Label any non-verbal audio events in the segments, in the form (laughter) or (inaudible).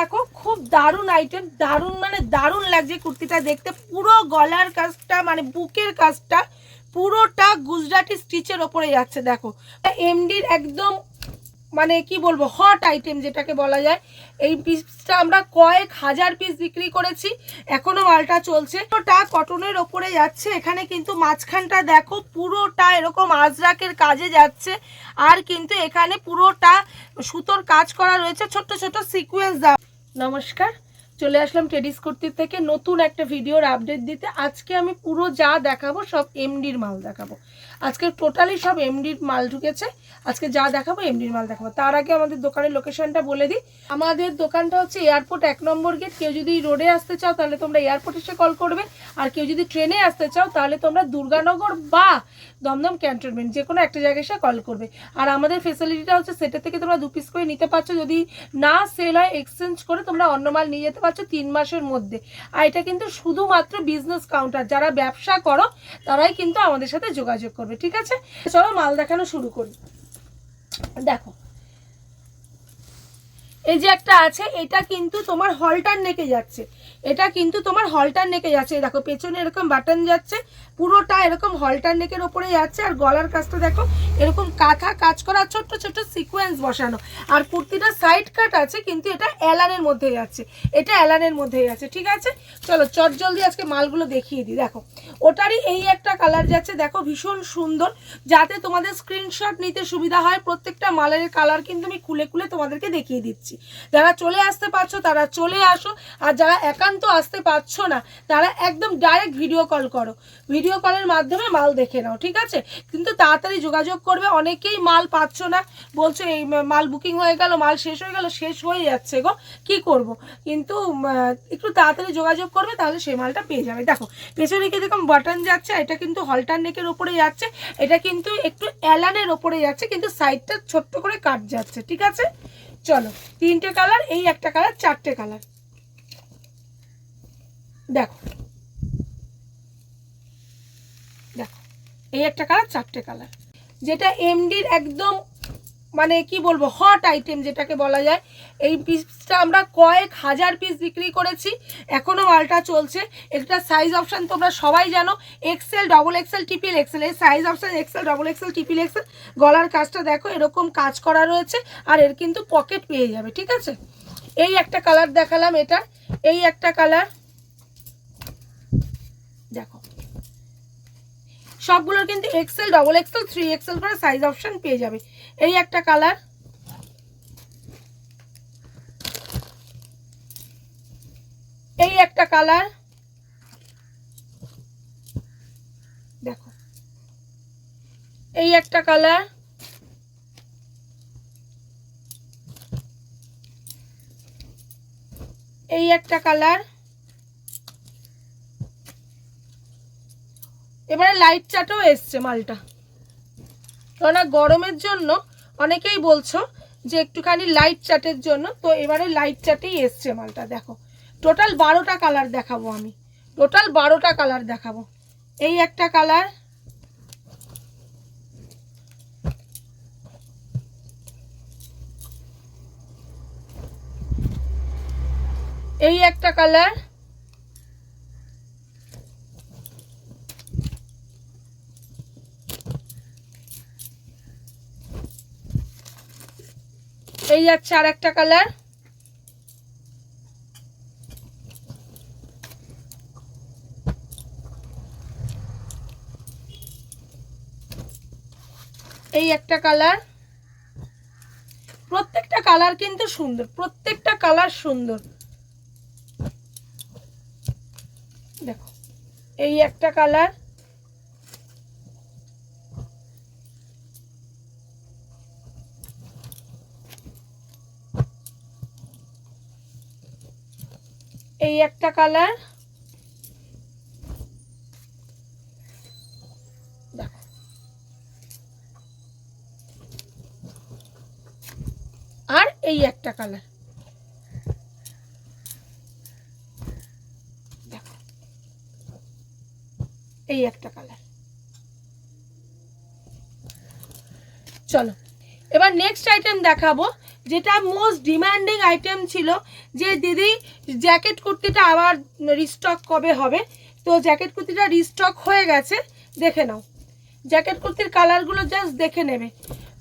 দেখো, খুব দারুণ আইটেম দারুণ মানে দারুণ লাগছে কুর্তিটা দেখতে। পুরো গলার কাজটা মানে বুকের কাজটা, পুরোটা গুজরাটি স্টিচের ওপরে যাচ্ছে, দেখো। এমডির একদম মানে কি বলব হট আইটেম যেটাকে বলা যায়। এই পিসটা আমরা কয়েক হাজার পিস বিক্রি করেছি, এখনও মালটা চলছে। পুরোটা কটনের ওপরে যাচ্ছে, এখানে কিন্তু মাঝখানটা দেখো, পুরোটা এরকম আজরাকের কাজে যাচ্ছে। আর কিন্তু এখানে পুরোটা সুতোর কাজ করা রয়েছে, ছোট্ট ছোট্ট সিকোয়েন্স দেওয়া। নমস্কার। চলে আসলাম টেডিস কুর্তির থেকে নতুন একটা ভিডিওর আপডেট দিতে। আজকে আমি পুরো যা দেখাবো সব এমডির মাল দেখাবো। আজকে টোটালি সব এমডির মাল ঢুকেছে। আজকে যা দেখাবো এমডির মাল দেখাবো। তার আগে আমাদের দোকানের লোকেশনটা বলে দিই। আমাদের দোকানটা হচ্ছে এয়ারপোর্ট এক নম্বর গেট কেউ যদি রোডে আসতে চাও, তাহলে তোমরা এয়ারপোর্ট এসে কল করবে। আর কেউ যদি ট্রেনে আসতে চাও, তাহলে তোমরা দুর্গানগর বা দমদম ক্যান্টনমেন্ট যে কোনো একটা জায়গায় এসে কল করবে। আর আমাদের ফেসিলিটিটা হচ্ছে সেটা থেকে তোমরা দু পিস করে নিতে পারছ। যদি না সেল হয় এক্সচেঞ্জ করে তোমরা অন্য মাল নিয়ে যেতে পারছ তিন মাসের মধ্যে। আর এটা কিন্তু শুধুমাত্র বিজনেস কাউন্টার যারা ব্যবসা করো, তারাই কিন্তু আমাদের সাথে যোগাযোগ করবে। ঠিক আছে? চলো মাল দেখানো শুরু করি। দেখো এই যে একটা আছে, এটা কিন্তু তোমার হলটার নেকে যাচ্ছে। এটা কিন্তু তোমার হলটার নেকে যাচ্ছে। দেখো, পেছনে এরকম বাটন যাচ্ছে, পুরোটা এরকম হলটার নেকের ওপরে যাচ্ছে। আর গলার কাজটা দেখো, এরকম কাঁথা কাজ করা, ছোট্ট ছোট্ট সিকোয়েন্স বসানো। আর কুর্তিটা সাইড কাট আছে, কিন্তু এটা অ্যালানের মধ্যে যাচ্ছে। এটা অ্যালানের মধ্যে যাচ্ছে, ঠিক আছে? চলো, চট জলদি আজকে মালগুলো দেখিয়ে দিই। দেখো, ওটারই এই একটা কালার যাচ্ছে। দেখো, ভীষণ সুন্দর। যাতে তোমাদের স্ক্রিনশট নিতে সুবিধা হয়, প্রত্যেকটা মালের কালার কিন্তু আমি খুলে খুলে তোমাদেরকে দেখিয়ে দিচ্ছি। যারা চলে আসতে পারছ, তারা চলে আসো। আর যারা একান্ত আসতে পারছ না, তারা একদম ডাইরেক্ট ভিডিও কল করো। ভিডিও কলের মাধ্যমে মাল দেখে নাও, ঠিক আছে? কিন্তু তাড়াতাড়ি যোগাযোগ করবে, অনেকেই মাল পাচ্ছ না। বলছো, এই মাল বুকিং হয়ে গেল, মাল শেষ হয়ে গেল, শেষ হয়ে যাচ্ছে গো, কি করব? কিন্তু একটু তাড়াতাড়ি যোগাযোগ করবে, তাহলে সেই মালটা পেয়ে যাবে। দেখো, পেছনে কি দেখুন বাটন যাচ্ছে, এটা কিন্তু হলটার নেকের ওপরে যাচ্ছে, এটা কিন্তু একটু অ্যালানের ওপরে যাচ্ছে, কিন্তু সাইডটা ছোট্ট করে কাট যাচ্ছে, ঠিক আছে? চলো, তিনটে কালার এই একটা কালার চারটে কালার দেখো। দেখো, এই একটা কালার চারটে কালার যেটা এমডির একদম মানে কি বলব হট আইটেম যেটাকে বলা যায়। এই পিসটা আমরা কয়েক হাজার পিস বিক্রি করেছি এখনও মালটা চলছে। একটা সাইজ অপশান তোমরা সবাই জানো XL double XL triple XL এই size option XL double XL triple XL গলার কাজটা দেখো, এরকম কাজ করা রয়েছে, আর এর কিন্তু পকেট পেয়ে যাবে, ঠিক আছে? এই একটা কালার দেখালাম এটা, এই একটা কালার দেখো। সবগুলোর কিন্তু XL double XL three XL করে সাইজ অপশন পেয়ে যাবে। এই একটা কালার এই একটা কালার দেখো। এই একটা কালার এই একটা কালার এবারে লাইট চাটও এসছে মালটা। কেননা গরমের জন্য অনেকেই বলছো যে একটুখানি লাইট চাটের জন্য, তো এবারে লাইট চাটেই এসছে মালটা, দেখো। টোটাল বারোটা কালার দেখাবো আমি। টোটাল বারোটা কালার দেখাবো। এই একটা কালার এই একটা কালার এই যাচ্ছে আর একটা কালার। এই একটা কালার। প্রত্যেকটা কালার কিন্তু সুন্দর, প্রত্যেকটা কালার সুন্দর। দেখো, এই একটা কালার। এই একটা কালার। আর এই একটা কালার। এই একটা কালার। চলো। এবার নেক্সট আইটেম দেখাবো। যেটা মোস্ট ডিমান্ডিং আইটেম ছিল যে দিদি জ্যাকেট কুর্তিটা আবার রিস্টক কবে হবে? তো জ্যাকেট কুর্তিটা রিস্টক হয়ে গেছে, দেখে নাও। জ্যাকেট কুর্তির কালারগুলো জাস্ট দেখে নেবে।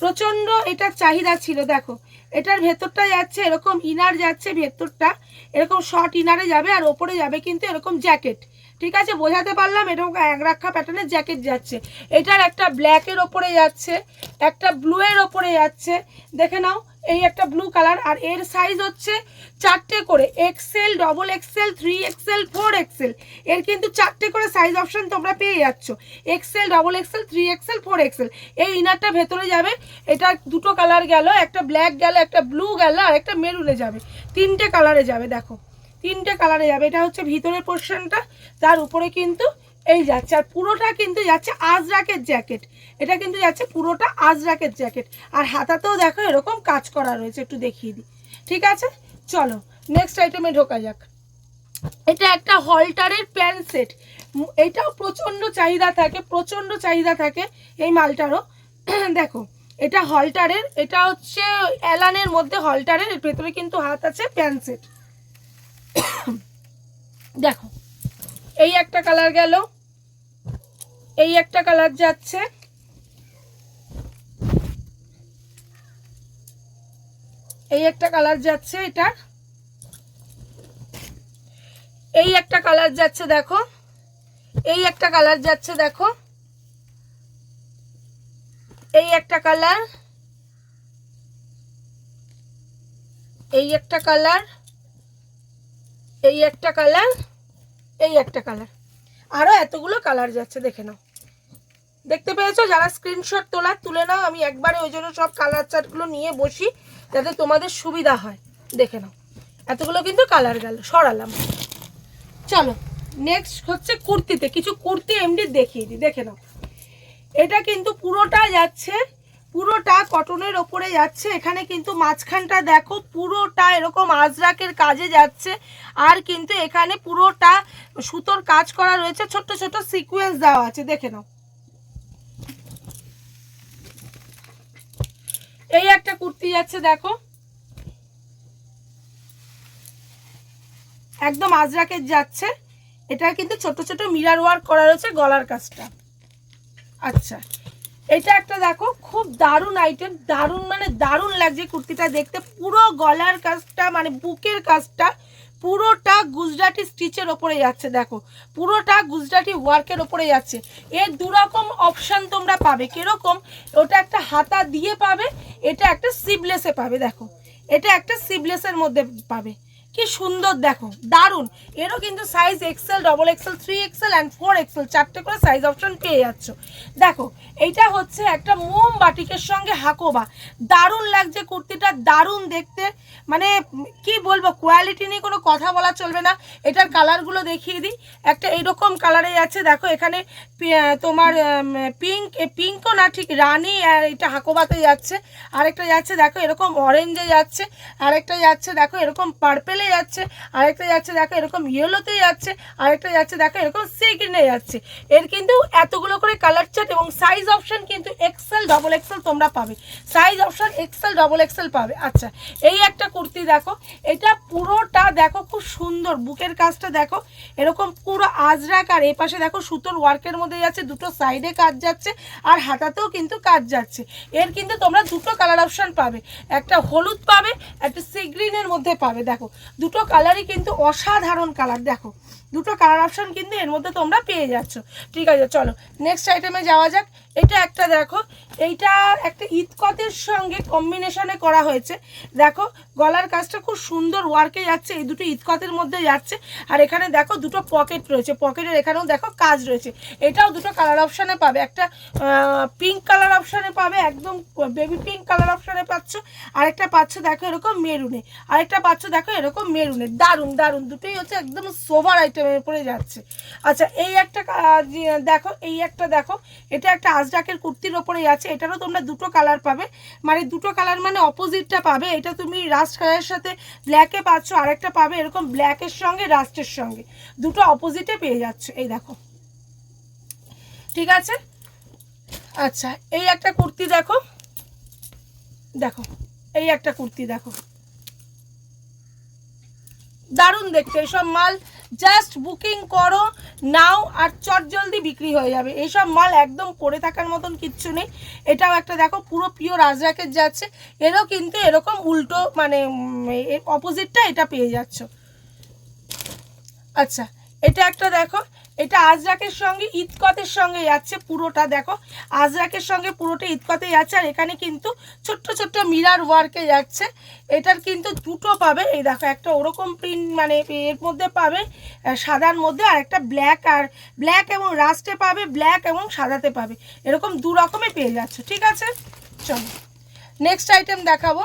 প্রচণ্ড এটা চাহিদা ছিল, দেখো। এটার ভেতরটা যাচ্ছে এরকম ইনার যাচ্ছে ভেতরটা। এরকম শর্ট ইনারে যাবে আর ওপরে যাবে কিন্তু এরকম জ্যাকেট ঠিক আছে? বোঝাতে পারলাম? এরকম এক রাখা প্যাটার্নের জ্যাকেট যাচ্ছে। এটার একটা ব্ল্যাকের ওপরে যাচ্ছে, একটা ব্লু এর ওপরে যাচ্ছে। দেখে নাও। এই একটা ব্লু কালার আর এর সাইজ হচ্ছে চারটে করে XL double XL three XL four XL এর কিন্তু চারটে করে সাইজ অপশন তোমরা পেয়ে যাচ্ছ। XL double XL three XL four XL এই ইনারটা ভেতরে যাবে, এটা দুটো কালার গেল, একটা ব্ল্যাক গেল, একটা ব্লু গেল, আর একটা মেরুনে যাবে। তিনটে কালারে যাবে, দেখো। তিনটে কালারে যাবে, এটা হচ্ছে ভিতরের পোর্শনটা তার উপরে কিন্তু এই যাচ্ছে, আর পুরোটা কিন্তু যাচ্ছে আজরাকের জ্যাকেট। এটা কিন্তু যাচ্ছে পুরোটা আজরাকের জ্যাকেট। আর হাতাতেও দেখো এরকম কাজ করা রয়েছে, একটু দেখিয়ে দিই। ঠিক আছে? চলো নেক্সট আইটেমে ঢোকা যাক। এটা একটা হলটারের প্যান্ট সেট। এটাও প্রচণ্ড চাহিদা থাকে, প্রচণ্ড চাহিদা থাকে এই মালটারও। (clears throat) দেখো, এটা হলটারের এটা হচ্ছে অ্যালানের মধ্যে হলটারের ভেতরে কিন্তু হাত আছে প্যান্ট সেট। (clears throat) দেখো, এই একটা কালার গেল। এই একটা কালার যাচ্ছে। এই একটা কালার যাচ্ছে এটা। এই একটা কালার যাচ্ছে দেখো। এই একটা কালার যাচ্ছে দেখো। এই একটা কালার। এই একটা কালার। এই একটা কালার। এই একটা কালার। আরও এতগুলো কালার যাচ্ছে, দেখে নাও। দেখতে পেয়েছ? যারা স্ক্রিনশট তোলা, তুলে নাও। আমি একবারে ওই জন্য সব কালার চার্টগুলো নিয়ে বসি, যাতে তোমাদের সুবিধা হয়। দেখে নাও। এতগুলো কিন্তু কালার গেল, সরালাম। চলো নেক্সট হচ্ছে কুর্তিতে। কিছু কুর্তি এমনি দেখিয়ে দিই, দেখে নাও। এটা কিন্তু পুরোটা যাচ্ছে, পুরোটা কটনের ওপরে যাচ্ছে। এখানে কিন্তু মাঝখানটা দেখো, পুরোটা এরকম আজরাকের কাজে যাচ্ছে। আর কিন্তু এখানে পুরোটা সুতোর কাজ করা রয়েছে, ছোট্ট ছোট সিকোয়েন্স দেওয়া আছে, দেখে নাও এই একটা কুর্তি যাচ্ছে দেখো। একদম আজরাকের যাচ্ছে। এটা কিন্তু ছোট ছোট মিরার ওয়ার্ক করা রয়েছে গলার কাজটা। আচ্ছা এটা একটা দেখো, খুব দারুণ আইটেম দারুণ মানে দারুণ লাগছে কুর্তিটা দেখতে। পুরো গলার কাজটা মানে বুকের কাজটা পুরোটা গুজরাটি স্টিচের ওপরে যাচ্ছে দেখো। পুরোটা গুজরাটি ওয়ার্কের ওপরে যাচ্ছে এর দুরকম অপশান তোমরা পাবে। কীরকম? ওটা একটা হাতা দিয়ে পাবে, এটা একটা সিবলেসে পাবে, দেখো। এটা একটা সিবলেসের মধ্যে পাবে। কি সুন্দর, দেখো, দারুণ। এরও কিন্তু size XL double XL three XL and four XL চারটে করে সাইজ অপশন পেয়ে যাচ্ছ। দেখো, এইটা হচ্ছে একটা মোম বাটিকের সঙ্গে হাকোবা। দারুণ লাগছে কুর্তিটা, দারুণ দেখতে। মানে কি বলব কোয়ালিটি নিয়ে কোনো কথা বলা চলবে না। এটার কালারগুলো দেখিয়ে দিই। একটা এইরকম কালারে যাচ্ছে দেখো, এখানে তোমার পিঙ্ক পিঙ্কও না, ঠিক রানি এটা হাকোবাতে যাচ্ছে। আরেকটা যাচ্ছে, দেখো, এরকম অরেঞ্জে যাচ্ছে। আরেকটা যাচ্ছে, দেখো, এরকম পার্পেলে যাচ্ছে, আরেকটা যাচ্ছে, দেখো এরকম ইয়েলোতে যাচ্ছে, আরেকটা যাচ্ছে, দেখো এরকম সি গ্রিনে যাচ্ছে। এর কিন্তু এতগুলো করে কালার চার্ট এবং সাইজ অপশন কিন্তু এক্সেল ডবল এক্সেল তোমরা পাবে। Size option XL double XL পাবে। আচ্ছা এই একটা কুর্তি দেখো, এটা পুরোটা দেখো খুব সুন্দর, বুকের কাজটা দেখো, এরকম পুরো আজরাক আর এই পাশে দেখো সুতোর ওয়ার্কের মধ্যে যাচ্ছে, দুটো সাইডে কাজ যাচ্ছে আর হাতাতেও কিন্তু কাজ যাচ্ছে। এর কিন্তু তোমরা দুটো কালার অপশন পাবে, একটা হলুদ পাবে, একটা সি গ্রিনের মধ্যে পাবে, দেখো। দুটো কালারই কিন্তু অসাধারণ কালার দেখো দুটো কালার অপশন কিন্তু এর মধ্যে তোমরা পেয়ে যাচ্ছ। ঠিক আছে, চলো নেক্সট আইটেমে যাওয়া যাক। এটা একটা দেখো, এইটা একটা ইতকতের সঙ্গে কম্বিনেশনে করা হয়েছে। দেখো, গলার কাজটা খুব সুন্দর ওয়ার্কে যাচ্ছে, এই দুটো ইতকতের মধ্যে যাচ্ছে। আর এখানে দেখো, দুটো পকেট রয়েছে। পকেটের এখানেও দেখো কাজ রয়েছে। এটাও দুটো কালার অপশানে পাবে। একটা পিঙ্ক কালার অপশানে পাবে, একদম বেবি পিঙ্ক কালার অপশানে পাচ্ছ। আরেকটা পাচ্ছ, দেখো, এরকম মেরুনে আরেকটা পাচ্ছ, দেখো, এরকম মেরুনে দারুণ দারুণ, দুটোই হচ্ছে একদম সোভার আইটেমের উপরে যাচ্ছে। আচ্ছা এই একটা দেখো, এই একটা দেখো, এটা একটা আজরাকের কুর্তির ওপরে যাচ্ছে এটারও তোমরা দুটো কালার পাবে। মানে দুটো কালার মানে অপোজিটটা পাবে, এটা তুমি রাস্ট কালারের সাথে ব্ল্যাকে পাচ্ছ, আরেকটা পাবে এরকম ব্ল্যাকের সঙ্গে রাস্টের সঙ্গে। দুটো অপোজিটে পেয়ে যাচ্ছে, এই দেখো। ঠিক আছে? আচ্ছা এই একটা কুর্তি দেখো। দেখো, এই একটা কুর্তি দেখো। দারুণ দেখতে এইসব মাল জাস্ট বুকিং করো, নাও আর চট জলদি বিক্রি হয়ে যাবে। এইসব মাল একদম পড়ে থাকার মতন কিচ্ছু নেই। এটাও একটা দেখো, পুরো পিওর রাজরাকের যাচ্ছে। এরও কিন্তু এরকম উল্টো মানে অপোজিটটা এটা পেয়ে যাচ্ছ। আচ্ছা এটা একটা দেখো এটা আজরাকের সঙ্গে ইতকতের সঙ্গে যাচ্ছে পুরোটা, দেখো। আজরাকের সঙ্গে পুরোটা ইতকতে যাচ্ছে, আর এখানে কিন্তু ছোট্ট ছোট্ট মিরার ওয়ার্কে যাচ্ছে। এটার কিন্তু দুটো পাবে, এই দেখো, একটা ওরকম প্রিন্ট মানে এর মধ্যে পাবে সাদার মধ্যে, আর একটা ব্ল্যাক আর ব্ল্যাক এবং রাস্টে পাবে ব্ল্যাক এবং সাদাতে পাবে। এরকম দু রকমে পেয়ে যাচ্ছে, ঠিক আছে? চলো নেক্সট আইটেম দেখাবো।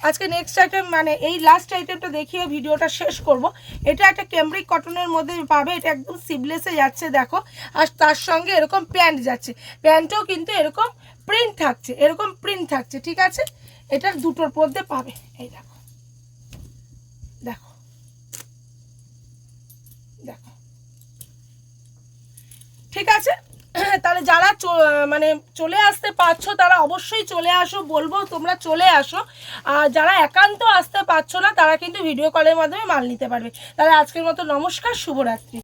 আজকে নেক্সট আইটেম মানে এই লাস্ট আইটেমটা দেখিয়ে ভিডিওটা শেষ করব। এটা একটা ক্যামব্রিক কটনের মধ্যে পাবে, এটা একদম সিবলেসে যাচ্ছে, দেখো। আর তার সঙ্গে এরকম প্যান্ট যাচ্ছে। প্যান্টও কিন্তু এরকম প্রিন্ট থাকছে, এরকম প্রিন্ট থাকছে, ঠিক আছে? এটার দুটোর মধ্যে পাবে, এই দেখো। দেখো। দেখো। ঠিক আছে? তাহলে যারা মানে চলে আসতে পারছ, তারা অবশ্যই চলে আসো, বলব তোমরা চলে আসো। আর যারা একান্ত আসতে পারছ না, তারা কিন্তু ভিডিও কলের মাধ্যমে মাল নিতে পারবে। তাহলে আজকের মতো নমস্কার, শুভরাত্রি।